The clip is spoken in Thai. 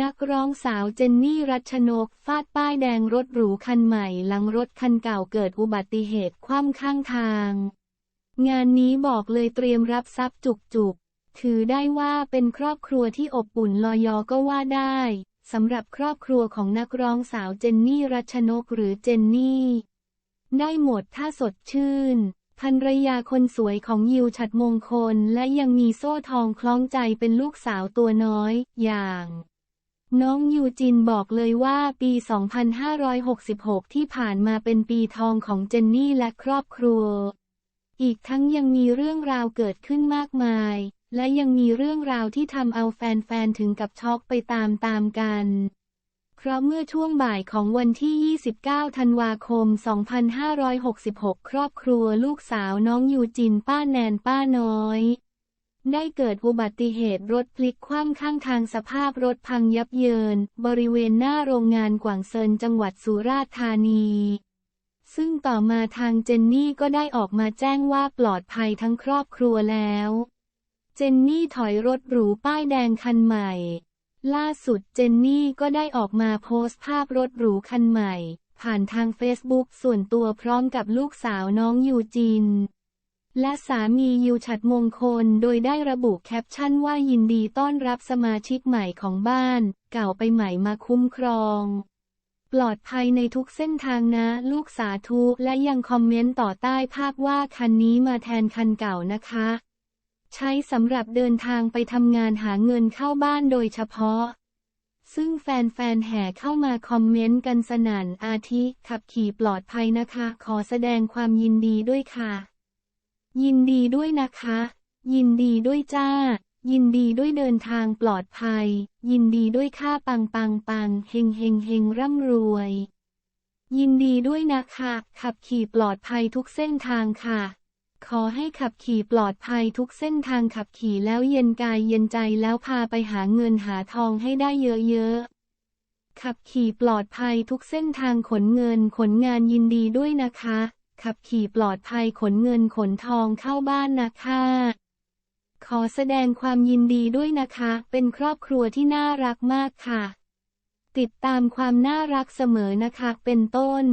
นักร้องสาวเจนนี่รัชนก ฟาดป้ายแดงรถหรูคันใหม่ หลังรถคันเก่าเกิดอุบัติเหตุคว่ำข้างทาง งานนี้บอกเลยเตรียมรับทรัพย์จุกๆ ถือได้ว่าเป็นครอบครัวที่อบอุ่นลอยอก็ว่าได้สำหรับครอบครัวของนักร้องสาวเจนนี่รัชนกหรือเจนนี่ ได้หมดถ้าสดชื่นภรรยาคนสวยของยิวฉัดมงคลและยังมีโซ่ทองคล้องใจเป็นลูกสาวตัวน้อยอย่าง น้องยูจินบอกเลยว่าปี 2566 ที่ผ่านมาเป็นปีทองของเจนนี่และครอบครัว อีกทั้งยังมีเรื่องราวเกิดขึ้นมากมาย และยังมีเรื่องราวที่ทำเอาแฟนๆ ถึงกับช็อกไปตามๆกัน เพราะเมื่อช่วงบ่ายของวันที่ 29 ธันวาคม 2566 ครอบครัวลูกสาวน้องยูจินป้าแนนป้าน้อย ได้เกิดอุบัติเหตุรถพลิกคว่ำข้างทางสภาพรถพังยับเยิน บริเวณหน้าโรงงานกวางเซินจังหวัดสุราษฎร์ธานี ซึ่งต่อมาทางเจนนี่ก็ได้ออกมาแจ้งว่าปลอดภัยทั้งครอบครัวแล้ว เจนนี่ถอยรถหรูป้ายแดงคันใหม่ ล่าสุดเจนนี่ก็ได้ออกมาโพสต์ภาพรถหรูคันใหม่ ผ่านทางเฟซบุ๊กส่วนตัวพร้อมกับลูกสาวน้องยูจิน และสามียูฉัดมงคลโดยได้ระบุแคปชั่นว่ายินดีต้อนรับสมาชิกใหม่ของบ้าน เก่าไปใหม่มาคุ้มครอง ปลอดภัยในทุกเส้นทางนะ ลูกสาธุและยังคอมเมนต์ต่อใต้ภาพว่าคันนี้มาแทนคันเก่านะคะ ใช้สำหรับเดินทางไปทำงานหาเงินเข้าบ้านโดยเฉพาะ ซึ่งแฟนๆแห่เข้ามาคอมเมนต์กันสนั่นอาทิขับขี่ปลอดภัยนะคะ ขอแสดงความยินดีด้วยค่ะ ยินดีด้วยนะคะ ยินดีด้วยจ้า ยินดีด้วยเดินทางปลอดภัย ยินดีด้วยค่าปังปังปังเฮงเฮงเฮงร่ำรวย ยินดีด้วยนะคะ ขับขี่ปลอดภัยทุกเส้นทางค่ะ ขอให้ขับขี่ปลอดภัยทุกเส้นทางขับขี่แล้วเย็นกายเย็นใจแล้วพาไปหาเงินหาทองให้ได้เยอะๆขับขี่ปลอดภัยทุกเส้นทางขนเงินขนงานยินดีด้วยนะคะ ขับขี่ปลอดภัยขนเงินขนทองเข้าบ้านนะคะขอแสดงความยินดีด้วยนะคะ เป็นครอบครัวที่น่ารักมากค่ะ ติดตามความน่ารักเสมอนะคะ เป็นต้น